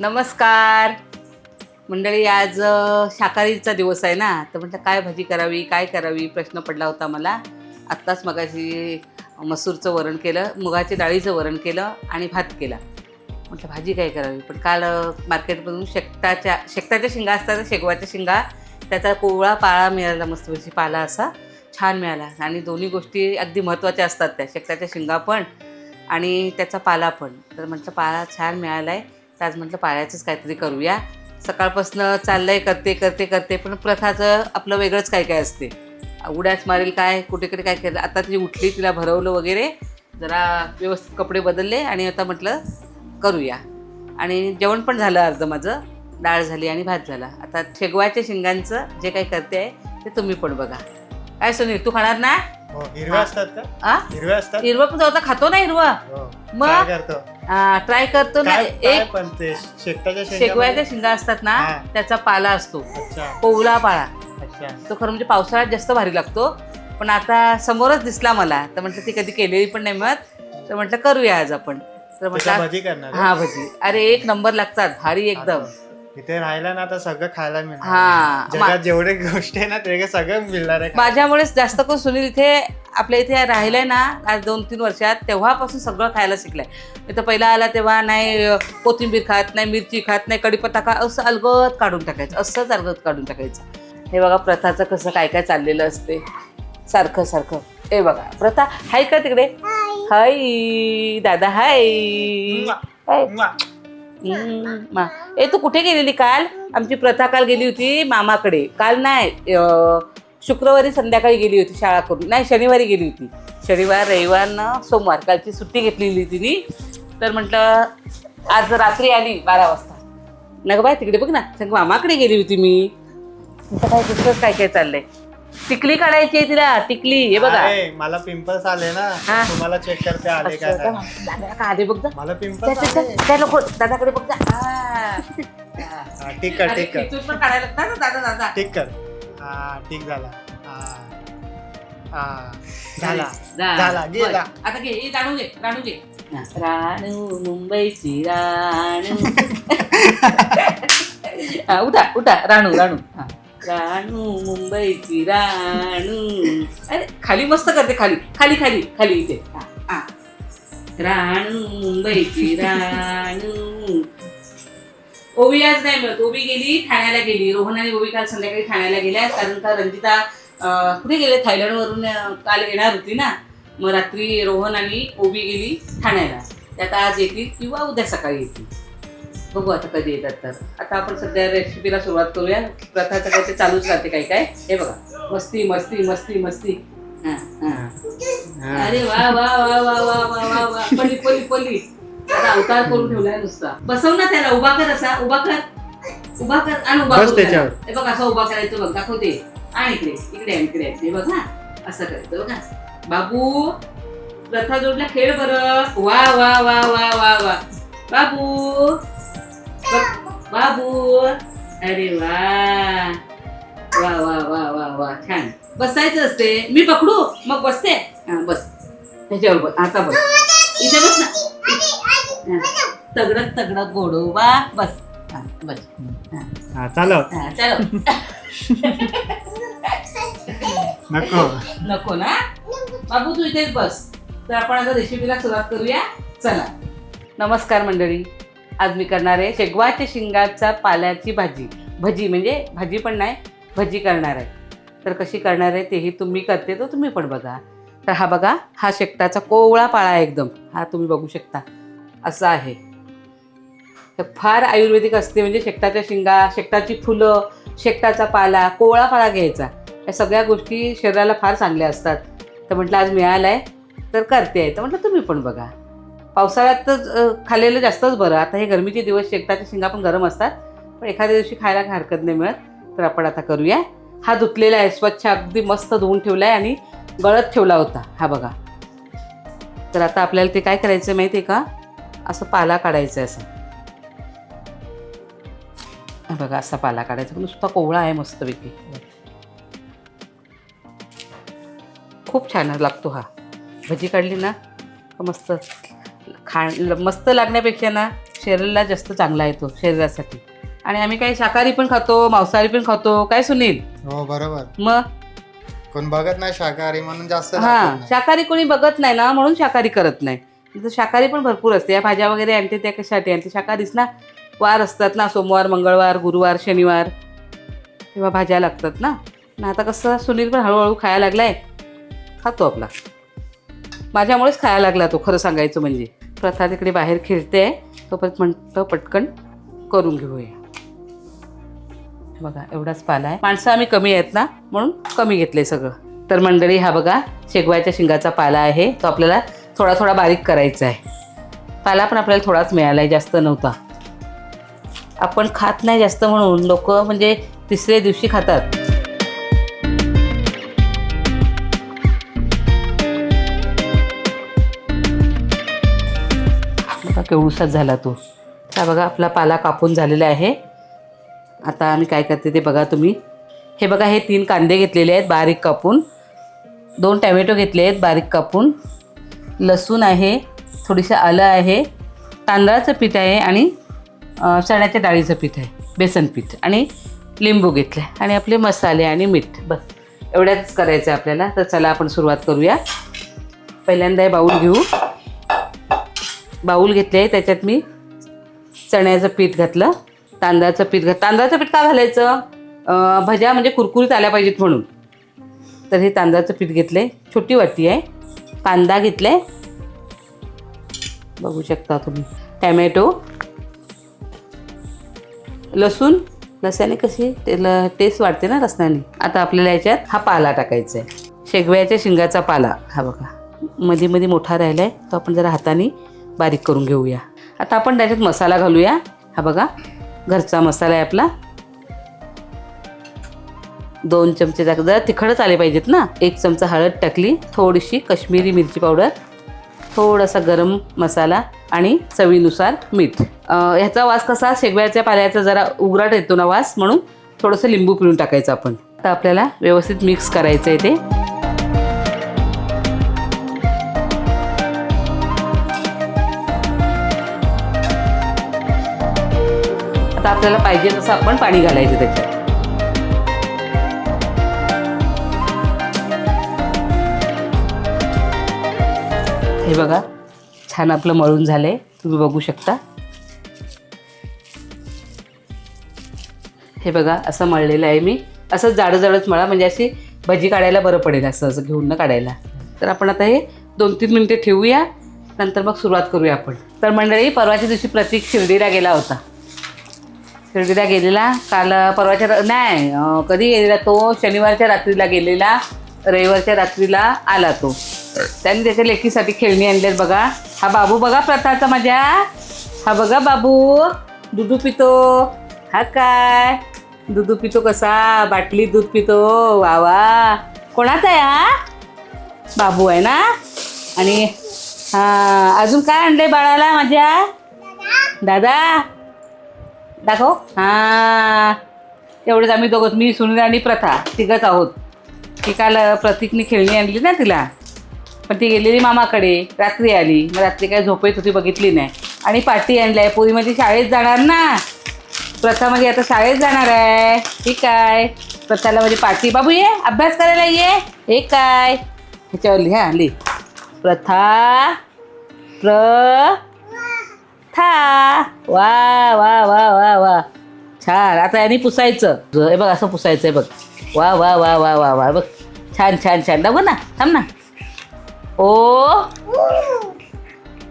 नमस्कार. मंडळी आज शाकाहारीचा दिवस आहे ना तर म्हटलं काय भाजी करावी काय करावी प्रश्न पडला होता मला. आत्ताच मगाशी मसूरचं वरण केलं मुगाच्या डाळीचं वरण केलं आणि भात केला. म्हटलं भाजी काय करावी? पण काल मार्केटमधून शेकटाच्या शेकटाच्या शेंगा असतात शेगवाच्या शेंगा त्याचा कोवळा पाळा मिळाला मस्तपैकी पाला असा छान मिळाला. आणि दोन्ही गोष्टी अगदी महत्त्वाच्या असतात त्या शेकटाच्या शेंगा पण आणि त्याचा पाला पण. तर म्हटलं पाला छान मिळाला आहे तर आज म्हटलं पाळ्याचंच काहीतरी करूया. सकाळपासनं चाललंय करते करते करते पण प्रथाचं आपलं वेगळंच काय काय असते. उड्याच मारेल काय कुठेकडे काय केलं. आता ती उठली तिला भरवलं वगैरे जरा व्यवस्थित कपडे बदलले आणि आता म्हटलं करूया. आणि जेवण पण झालं अर्धं माझं. डाळ झाली आणि भात झाला. आता शेगवाच्या शिंगांचं जे काही करते आहे ते तुम्ही पण बघा. काय सुनील तू खाणार ना? हो हिरव्या असतात हिरव्या असतात? हिरवं पण आता खातो ना हिरवं. हो मग? ट्राय करतो ना. काय काय एक पण ते शेकटाच्या? शिंगा असतात ना हा. त्याचा पाला असतो. अच्छा. पाळा. अच्छा. तो खरं म्हणजे पावसाळ्यात जास्त भारी लागतो. पण आता समोरच दिसला मला तर म्हटलं ती कधी केलेली पण नाही मग तर म्हटलं करूया आज आपण. तर त्याच्या म्हटलं भजी करणार हा भजी. अरे एक नंबर लागतात. भारी एकदम. इथे राहिला ना तर सगळं खायला मिळणार हा. जगात जेवढे गोष्टी आहे ना ते सगळं मिळणार आहे माझ्यामुळेच जास्त करून सुनील इथे आपल्या इथे राहिलाय ना आज दोन तीन वर्षात तेव्हापासून सगळं खायला शिकलाय. मी तर पहिला आला तेव्हा नाही अं, कोथिंबीर खात नाही मिरची खात नाही कढीपत्ता खा असं अलगद काढून टाकायचं असंच अलगद काढून टाकायचं. हे बघा प्रथाचं कसं काय काय चाललेलं असते. सारखं सारखं. हे बघा प्रथा हाय का तिकडे? हाय. दादा हाय. हाय. हम्म, मा ए तू कुठे गेलेली काल? आमची प्रथा काल गेली होती मामाकडे. काल नाही अं, शुक्रवारी संध्याकाळी गेली होती शाळा करून. नाही शनिवारी गेली होती. शनिवार रविवार न सोमवार. कालची सुट्टी घेतलेली तिने. तर म्हटलं आज रात्री आली बारा वाजता. नग बाय तिकडे बघ ना. सांग मामाकडे गेली होती मी. तुमचं काय दुसरंच काय काय चाललंय? टिकली काढायची आहे तिला टिकली हे बघा अरे, मला पिंपल्स आले ना हा. तुम्हाला चेक करते आले काय का? नाही. दादा का आले बघ जा. मला त्या- पिंपल्स त्या- आले त्या- त्या नको दादाकडे बघ जा. हा. ठीक कर ठीक कर तिथून पण काढायला ना दादा दादा ठीक कर हा ठीक झाला हा हा झाला जा. झाला, बरं. गेला. आता घे हे घे घे. राणू मुंबईची राणू हा, उठा उठा राणू राणू हा. राणू मुंबईची राणू. अरे खाली मस्त करते खाली. खाली खाली खाली इथे. हा, राणू मुंबईची राणू. ओवी आज नाही मिळत. ओबी गेली ठाण्याला गेली. रोहन आणि ओबी काल संध्याकाळी ठाण्याला गेल्या. कारण का रंजिता कुठे गेले? थायलंडवरून काल येणार होती ना? मग रात्री रोहन आणि ओबी गेली ठाण्याला. त्यात आज येतील किंवा उद्या सकाळी येतील. बघू आता कधी येतात तर आता आपण सध्या रेसिपीला सुरुवात करूया प्रथाचं काय ते चालूच राहते काय काय हे बघा मस्ती मस्ती मस्ती मस्ती हा हा हा. अरे वा वा वा वा वा वा वा वा पली पली पली आता अवतार करून ठेवलाय नुसता बसव ना त्याला उभा कर असा उभा कर उभा कर आणि उभा बस करून त्याला. त्याच्यावर. हे बघ असं उभा करायचं बघ दाखवते आणि इकडे इकडे आहे, इकडे. हे बघ ना असं करायचं बघ बाबू प्रथा जोडला खेळ बरं वा वा वा वा वा वा बाबू बाबू. अरे वा. वा वा वा वा वा. छान. बसायचं असते. मी पकडू? मग बसते. हा बस. त्याच्यावर बस. आता बस. इथे बस ना. तगडक तगडक गोडोबा बस. हा बस. हा. हा चालव. हा चलो नको. नको ना? बाबू तू इथेच बस. तर आपण आता रेसिपीला सुरुवात करूया. चला. नमस्कार मंडळी. आज मी करणार आहे शेगवाच्या शिंगाचा पाल्याची भाजी. भजी म्हणजे भाजी पण नाही भजी करणार आहे. तर कशी करणार आहे तेही तुम्ही करते तर तुम्ही पण बघा. तर हा बघा हा शेकटाचा कोवळा पाळा आहे एकदम. हा तुम्ही बघू शकता. असा आहे. तर फार आयुर्वेदिक असते म्हणजे शेकटाच्या शिंगा शेकटाची फुलं शेकटाचा पाला कोवळा पाळा घ्यायचा. या सगळ्या गोष्टी शरीराला फार चांगल्या असतात. तर म्हटलं आज मिळालं आहे तर करते. आहे तर म्हटलं तुम्ही पण बघा. पावसाळ्यात तर खाल्लेलं जास्तच बरं. आता हे गरमीचे दिवस शेकटाच्या शेंगा पण गरम असतात. पण एखाद्या दिवशी खायला काही हरकत नाही मिळत. तर आपण आता करूया. हा धुतलेला आहे स्वच्छ अगदी मस्त धुवून ठेवला आहे आणि गळत ठेवला होता. हा बघा. तर आता आपल्याला ते काय करायचं माहिती आहे का? असं पाला काढायचं आहे असं बघा असा पाला काढायचा. नुसता कोवळा आहे मस्तपैकी. खूप छान लागतो हा. भजी काढली ना मस्त? खा मस्त लागण्यापेक्षा ना शरीराला जास्त चांगला आहे तो शरीरासाठी. आणि आम्ही काही शाकाहारी पण खातो मांसाहारी पण खातो काय सुनील? हो बरोबर. मग? कोण बघत नाही शाकाहारी म्हणून जास्त हा. शाकाहारी कोणी बघत नाही ना म्हणून शाकाहारी करत नाही. तर शाकाहारी पण भरपूर असते. या भाज्या वगैरे आणते त्या कशासाठी आणते? शाकाहारीच ना वार असतात ना सोमवार मंगळवार गुरुवार शनिवार तेव्हा भाज्या लागतात ना. ना आता कसं सुनील पण हळूहळू खायला लागलाय. खातो आपला. माझ्यामुळेच खायला लागला तो खरं सांगायचं म्हणजे. प्रथा तिकडे बाहेर खेळते. आहे तोपर्यंत म्हणतं पटकन करून घेऊया. बघा एवढाच पाला आहे. माणसं आम्ही कमी आहेत ना म्हणून कमी घेतले सगळं. तर मंडळी हा बघा शेगवायच्या शिंगाचा पाला आहे. तो आपल्याला थोडा थोडा बारीक करायचा आहे. पाला पण आपल्याला थोडाच मिळाला आहे जास्त नव्हता. आपण खात नाही जास्त म्हणून लोक म्हणजे तिसऱ्या दिवशी खातात. बघा केवढूसाच झाला तो. हा बघा आपला पाला कापून झालेला आहे. आता आम्ही काय करते ते बघा तुम्ही. हे बघा हे तीन कांदे घेतलेले आहेत बारीक कापून. दोन टॅमॅटो घेतले आहेत बारीक कापून. लसूण आहे थोडीसं आलं आहे तांदळाचं पीठ आहे आणि चण्याच्या डाळीचं पीठ आहे बेसन पीठ आणि लिंबू घेतलं आहे आणि आपले मसाले आणि मीठ. बस एवढ्याच करायचं आहे आपल्याला. तर चला आपण सुरुवात करूया. पहिल्यांदा हे बाऊल घेऊ. बाऊल घेतले आहे त्याच्यात मी चण्याचं पीठ घातलं तांदळाचं पीठ घात तांदळाचं पीठ का घालायचं? भज्या म्हणजे कुरकुरीत आल्या पाहिजेत म्हणून. तर हे तांदळाचं पीठ घेतले छोटी वाटी आहे कांदा घेतले बघू शकता तुम्ही टॅमॅटो लसूण लसाने कशी तेला टेस्ट वाढते ना लसणाने. आता आपल्याला याच्यात हा पाला टाकायचा आहे शेगव्याच्या शिंगाचा पाला हा बघा. मध्ये मध्ये मोठा राहिला आहे तो आपण जरा हाताने बारीक करून घेऊया. आता आपण त्याच्यात मसाला घालूया. हा बघा घरचा मसाला आहे आपला. दोन चमचे टाक जरा तिखटच आले पाहिजेत ना. एक चमचा हळद टाकली थोडीशी कश्मीरी मिरची पावडर थोडासा गरम मसाला आणि चवीनुसार मीठ. ह्याचा वास कसा? शेगव्याच्या पाल्याचा जरा उघराट येतो ना वास म्हणून थोडंसं लिंबू पिळून टाकायचं आपण. आता आपल्याला व्यवस्थित मिक्स करायचं आहे ते. आपल्याला पाहिजे तसं आपण पाणी घालायचं त्याच्यात. हे बघा छान आपलं मळून झालंय. तुम्ही बघू शकता. हे बघा असं मळलेलं आहे मी. असं जाडं जाडच मळा म्हणजे अशी भजी काढायला बरं पडेल असं असं घेऊन न काढायला. तर आपण आता हे दोन तीन मिनटे ठेवूया. नंतर मग सुरुवात करूया आपण. तर मंडळी परवाच्या दिवशी प्रतीक शिर्डीला गेला होता. शिर्डीला गेलेला. काल परवाच्या र- नाही कधी गेलेला तो? शनिवारच्या रात्रीला गेलेला. रविवारच्या रात्रीला आला तो. त्यांनी त्याच्या लेकीसाठी खेळणी आणल्यात बघा. हा बाबू बघा प्रथाचा माझ्या. हा बघा बाबू. दुधू पितो. हा काय? दुधू पितो कसा? बाटली दूध पितो. वा वा. कोणाचा आहे हा? बाबू आहे ना? आणि हा अजून काय आणलंय बाळाला माझ्या? दादा? दाखव. हा. एवढेच आम्ही दोघं मी सुनील आणि प्रथा तिघंच आहोत. ती काल प्रतीकने खेळणी आणली ना तिला. पण ती गेलेली मामाकडे रात्री आली. मग रात्री काय झोपेत होती बघितली नाही. आणि पाठी आणली आहे. पोरी म्हणजे शाळेत जाणार ना. प्रथा म्हणजे आता शाळेत जाणार आहे. ठीक आहे. प्रथाला म्हणजे पाठी बाबू ये अभ्यास करायला ये. हे काय? ह्याच्यावर लिहा लिह प्रथा प्र था वा वा वा वा वा छान आता यांनी पुसायचं हे बघ असं पुसायचं आहे बघ वा वा वा वा वा वा बघ छान छान छान बघ ना थांब ना ओ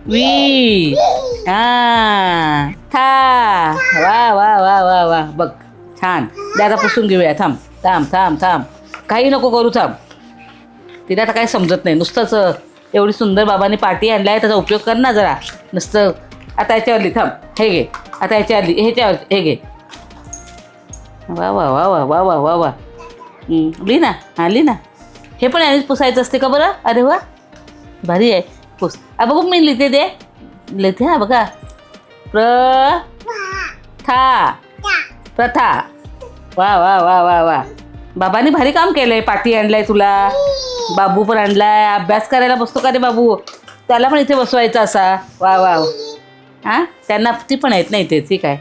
वी हा था वा वा वा वा वा बघ छान दादा आता पुसून घेऊया थांब थांब थांब थांब काही नको करू थांब तिला आता काही समजत नाही नुसतंच एवढी सुंदर बाबांनी पार्टी आणलाय आहे त्याचा उपयोग कर ना जरा नुसतं आता याच्यावरली थांब हे घे आता याच्यावरली ह्याच्यावर हे घे वा वा वा वा वा वा वा वा ली ना हां ली ना हे पण यानेच पुसायचं असते का बरं अरे वा भारी आहे पुस आ बघू मी लिहिते दे लिहिते हा बघा प्र था प्रथा वा वा वा वा वा बाबांनी भारी काम केलं आहे पाठी आणलाय तुला बाबू पण आणलाय अभ्यास करायला बसतो का रे बाबू त्याला पण इथे बसवायचा असा वा वा हां? त्यांना ती पण आहेत नाही ते ठीक आहे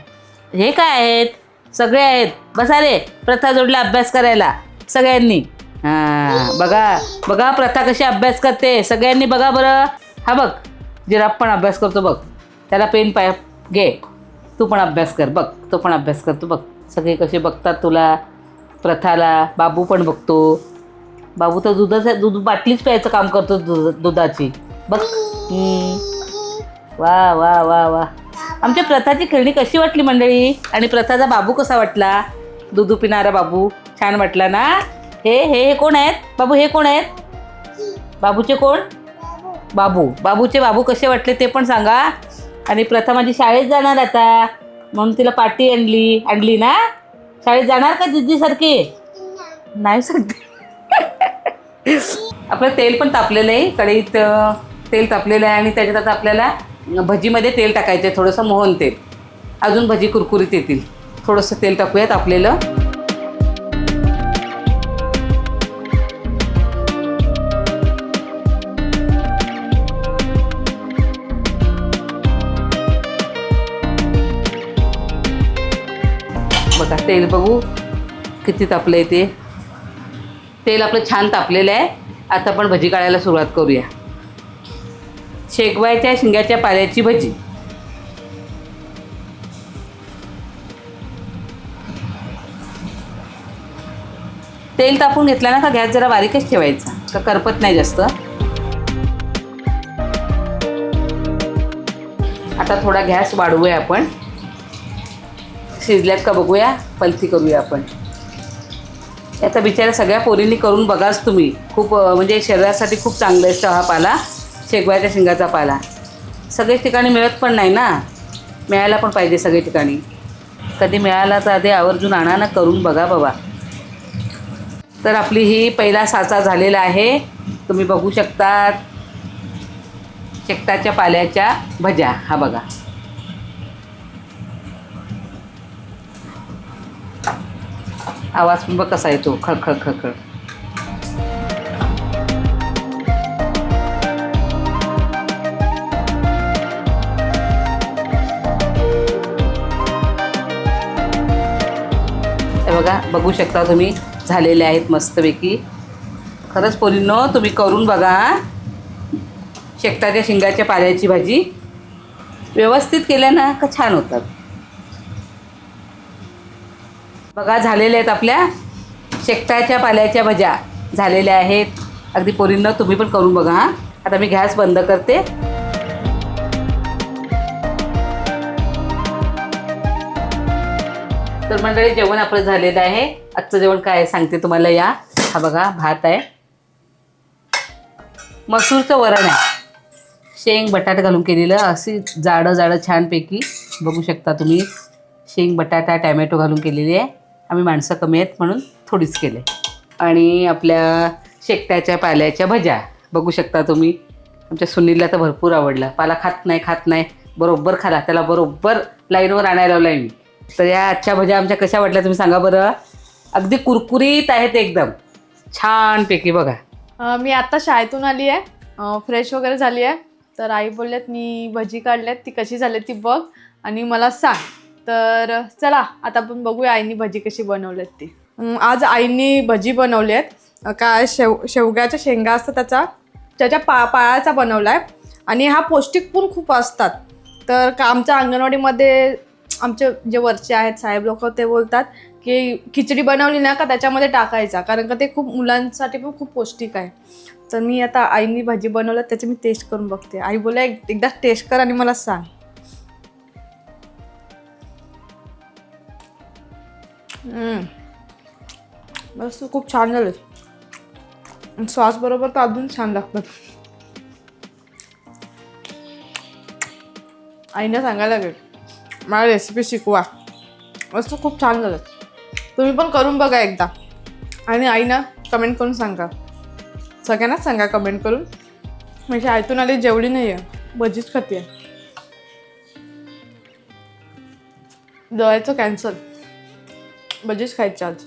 हे काय आहेत? सगळे आहेत. बसा रे प्रथा जोडला अभ्यास करायला. सगळ्यांनी. हां बघा बघा प्रथा कशी अभ्यास करते. सगळ्यांनी बघा बरं. हा बघ जिराफ पण अभ्यास करतो बघ. त्याला पेन पाय घे. तू पण अभ्यास कर बघ. तो पण अभ्यास करतो बघ. सगळे कसे बघतात तुला? प्रथाला. बाबू पण बघतो. बाबू तर दुधाचं दूध बाटलीच प्यायचं काम करतो दुध दुधाची. बघ. वा वा वा वा. आमच्या प्रथाची खेळणी कशी वाटली मंडळी? आणि प्रथाचा बाबू कसा वाटला? दुधू पिणारा बाबू छान वाटला ना? हे हे हे कोण आहेत? बाबू हे कोण आहेत? बाबूचे कोण? बाबू. बाबूचे बाबू कसे वाटले ते पण सांगा. आणि प्रथा माझी शाळेत जाणार आता. म्हणून तिला पाटी आणली आणली ना? शाळेत जाणार का दिदीसारखी नाही सांगते. आपलं तेल पण तापलेलं आहे. कढईत तेल तापलेलं आहे आणि त्याच्यात आता आपल्याला भजीमध्ये तेल टाकायचं आहे थोडंसं मोहन तेल. अजून भजी कुरकुरीत येतील. थोडंसं तेल टाकूयात आपल्याला. बघा तेल बघू. किती तापलं आहे ते. तेल आपलं छान तापलेलं आहे. आता आपण भजी काढायला सुरुवात करूया. शेगवायच्या शिंगाच्या पाल्याची भजी. तेल तापून घेतला ना का गॅस जरा बारीकच ठेवायचा का करपत नाही जास्त. आता थोडा गॅस वाढवूया आपण. शिजल्यात का बघूया पलथी करूया आपण. याचा बिचारा सगळ्या पोरींनी करून बघाच तुम्ही. खूप म्हणजे शरीरासाठी खूप चांगलं आहे हा पाला. शेगवायच्या शेंगाचा पाला. सगळ्याच ठिकाणी मिळत पण नाही ना. मिळायला पण पाहिजे सगळे ठिकाणी. कधी मिळाला तर आधी आवर्जून आणा ना करून बघा बाबा. तर आपली ही पहिला साचा झालेला आहे. तुम्ही बघू शकतात. शेकटाच्या पाल्याच्या भज्या. हा बघा. आवाज पण बघ कसा येतो. खळखळ खळखळ. बघू शकता तुम्ही. झालेले आहेत मस्तपैकी. खरंच पोरींनो तुम्ही करून बघा. शेकटाच्या शिंगाच्या पाल्याची भाजी. व्यवस्थित केल्या ना का छान होतात. बघा झालेल्या आहेत आपल्या शेकटाच्या पाल्याच्या भज्या. झालेल्या आहेत. अगदी पोरींना तुम्ही पण करून बघा हां. आता मी गॅस बंद करते. तर मंडळी जेवण आपलं झालेलं आहे. आजचं जेवण काय आहे सांगते तुम्हाला या. हा बघा भात आहे. मसूरचं वरण आहे. शेंग बटाटा घालून केलेलं. अशी जाडं जाडं छानपैकी. बघू शकता तुम्ही. शेंग बटाटा टॅमॅटो घालून केलेली आहे. आम्ही माणसं कमी आहेत म्हणून थोडीच केले. आणि आपल्या शेकट्याच्या पाल्याच्या भज्या. बघू शकता तुम्ही. आमच्या सुनीलला तर भरपूर आवडला. पाला खात नाही खात नाही. बरोबर खाला. त्याला बरोबर लाईनवर आणायला लावला आहे मी. तर या आजच्या भज्या आमच्या कशा वाटल्या तुम्ही सांगा बरं. अगदी कुरकुरीत आहेत एकदम. छानपैकी बघा. मी आता शाळेतून आली आहे. फ्रेश वगैरे झाली आहे. तर आई बोलल्यात मी भजी काढल्यात. ती कशी झाली ती बघ आणि मला सांग. तर चला आता आपण बघूया आईनी भजी कशी बनवल्यात ती. आज आईनी भजी बनवली आहेत काय शेव शेवग्याच्या शेंगा असतात त्याचा त्याच्या पा पायाचा बनवला आहे आणि हा पौष्टिक पण खूप असतात. तर का आमच्या अंगणवाडीमध्ये आमचे जे वरचे आहेत साहेब लोक ते बोलतात की खिचडी बनवली ना का त्याच्यामध्ये टाकायचा. कारण का ते खूप मुलांसाठी पण खूप पौष्टिक आहे. तर मी आता आईनी भाजी बनवलं त्याची मी टेस्ट करून बघते. आई बोला एक एकदा टेस्ट कर आणि मला सांग. हम्म. खूप छान झालं. सॉस बरोबर तर अजून छान लागतात आईनं सांगायला लागेल. मला रेसिपी शिकवा. मस्त खूप छान झालं. तुम्ही पण करून बघा एकदा. आणि आईना कमेंट करून सांगा. सगळ्यांनाच सांगा कमेंट करून. म्हणजे आयतून आली जेवली नाही आहे भजीच खाते दवायचं कॅन्सल भजीच खायचं आज.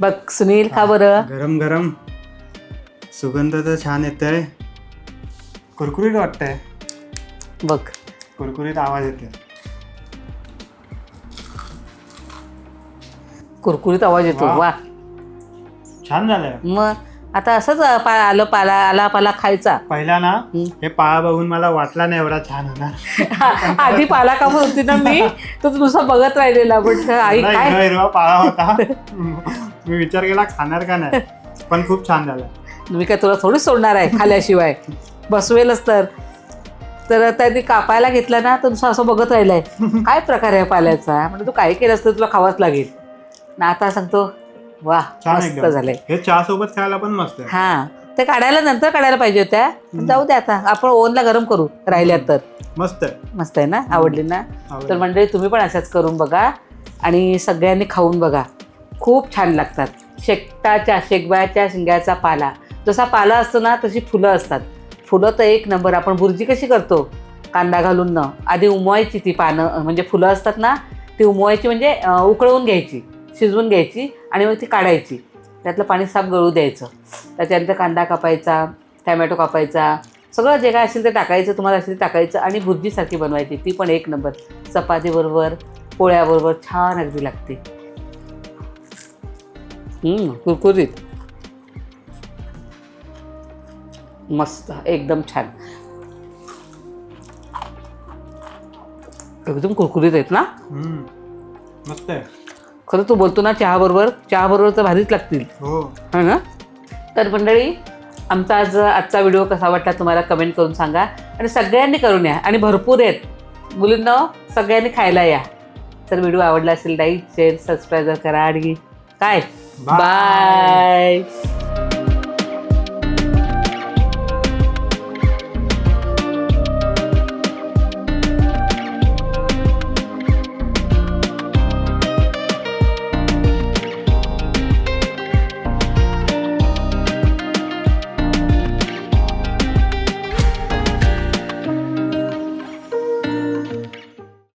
बघ सुनील खा बरं. गरम गरम. सुगंध तर छान येत आहे कुरकुरीत वाटतंय. बघ. कुरकुरीत आवाज येते कुरकुरीत आवाज येतो. वा. वा. छान झालंय. मग आता असंच अं, पा आलं पाला आला पाला खायचा. पहिला ना हम्म. हे पाळा बघून मला वाटला नाही एवढा छान होणार. आधी पाला कापून होती ना मी तू नुसतं बघत राहिलेला पण आई एवढा काय? हिरवा हिरवा पाळा होता. मी विचार केला खाणार का नाही? पण खूप छान झालं. मी काय तुला थोडीच सोडणार आहे खाल्याशिवाय. बसवेलच तर. तर त्यांनी कापायला घेतला ना तर नुसतं असं बघत राहिलंय. काय प्रकार आहे पाल्याचा? म्हणजे तू काही केलंस तर तुला खावाच लागेल. ना आता सांगतो. वा मस्त झालंय. हे चहा सोबत खायला पण मस्त आहे. हा ते काढायला नंतर काढायला पाहिजे होत्या. जाऊ दे आता आपण ओव्हनला गरम करू राहिल्यात तर. मस्त आहे. मस्त आहे ना आवडली ना आवडली. तर मंडळी तुम्ही पण अशाच करून बघा आणि सगळ्यांनी खाऊन बघा. खूप छान लागतात. शेकटाच्या शेकबाच्या शिंग्याचा पाला. जसा पाला असतो ना तशी फुलं असतात. फुलं तर एक नंबर. आपण बुर्जी कशी करतो? कांदा घालून न. आधी उमवायची ती पानं म्हणजे फुलं असतात ना ती उमवायची म्हणजे अं, उकळवून घ्यायची. शिजवून घ्यायची आणि मग ती काढायची. त्यातलं पाणी साफ गळू द्यायचं. त्याच्यानंतर कांदा कापायचा टॅमॅटो कापायचा सगळं जे काय असेल ते टाकायचं तुम्हाला असेल ते टाकायचं आणि भुर्जीसारखी बनवायची. ती पण एक नंबर. चपातीबरोबर पोळ्याबरोबर छान अगदी लागते. कुरकुरीत. मस्त एकदम छान. एकदम कुरकुरीत आहेत ना? मस्त आहे. खरं तू बोलतो ना चहाबरोबर चहाबरोबर तर भारीच लागतील. हो. है ना? तर मंडळी आमचा आज आजचा व्हिडिओ कसा वाटला तुम्हाला कमेंट करून सांगा आणि सगळ्यांनी करून या आणि भरपूर आहेत. मुलींना सगळ्यांनी खायला या. तर व्हिडिओ आवडला असेल लाईक शेअर सबस्क्राईब करा आणि काय. बाय